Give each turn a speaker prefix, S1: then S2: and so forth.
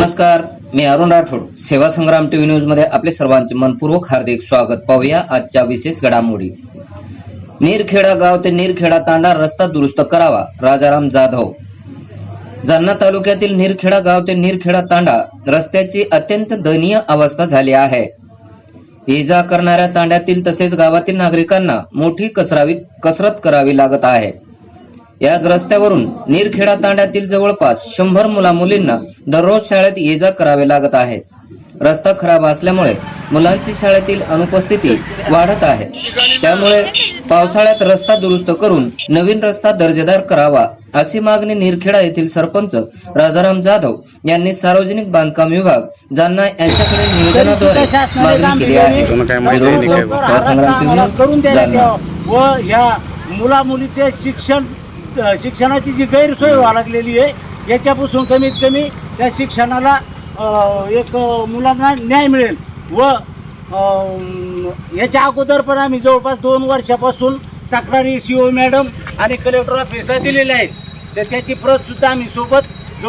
S1: नमस्कार मी अरुण राठोड. सेवा संग्राम टीव्ही न्यूजमध्ये आपले सर्वांचे मनपूर्वक हार्दिक स्वागत. पाहूया आजच्या विशेष घडामोडी. निरखेडा गाव ते निरखेडा तांडा रस्ता दुरुस्त करावा राजाराम जाधव. जालना तालुक्यातील निरखेडा गाव ते निरखेडा तांडा रस्त्याची अत्यंत दयनीय अवस्था झाली आहे. ये जा करणाऱ्या तांड्यातील तसेच गावातील नागरिकांना मोठी कसरावी कसरत करावी लागत आहे. याच रस्त्यावरून निरखेडा तांड्यातील जवळपास शंभर मुला मुलींना दररोज शाळेत ये जा करावे लागत आहे. रस्ता खराब असल्यामुळे मुलांची शाळेतील अनुपस्थिती वाढत आहे. त्यामुळे पावसाळ्यात रस्ता दुरुस्त करून नवीन रस्ता दर्जेदार करावा अशी मागणी निरखेडा येथील सरपंच राजाराम जाधव यांनी सार्वजनिक बांधकाम विभाग जालना यांच्याकडे निवेदनाद्वारे मागणी केली आहे. हा जालना.
S2: द्यावं. व ह्या मुला मुलीचे शिक्षण शिक्षणाची जी गैरसोय व्हायला लागलेली आहे याच्यापासून कमीत कमी त्या शिक्षणाला एक मुलांना न्याय मिळेल. व याच्या अगोदर पण आम्ही जवळपास दोन वर्षापासून तक्रारी सी ओ मॅडम आणि कलेक्टर ऑफिसला दिलेल्या आहेत. तर त्याची प्रतसुद्धा आम्ही सोबत